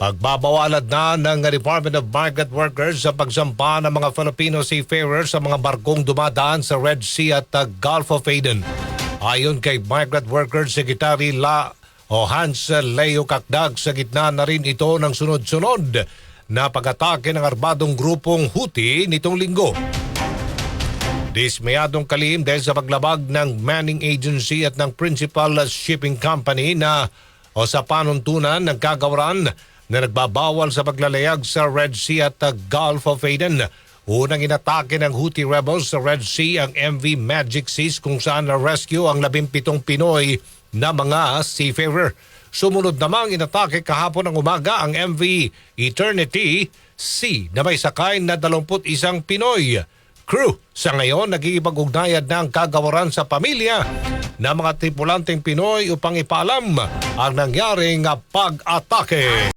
Pagbabawalad na ng Department of Migrant Workers sa pagsampa ng mga Filipino seafarers sa mga barkong dumadaan sa Red Sea at uh, Gulf of Aden. Ayon kay Migrant Workers Secretary La o Hans Leo Kakdag sa gitna na rin ito ng sunod-sunod na pag-atake ng arbadong grupong Houthi nitong linggo. Dismayadong kalihim dahil sa paglabag ng Manning Agency at ng Principal Shipping Company na o sa panuntunan ng kagawaran na nagbabawal sa paglalayag sa Red Sea at uh, Gulf of Aden. Unang inatake ng Houthi rebels sa Red Sea ang MV Magic Seas kung saan na-rescue ang 17 Pinoy na mga seafarer. Sumunod namang inatake kahapon ng umaga ang MV Eternity Sea na may sakay na 21 Pinoy crew. Sa ngayon, nagigipag-ugnayan ng kagawaran sa pamilya ng mga tripulanteng Pinoy upang ipaalam ang nangyaring pag-atake.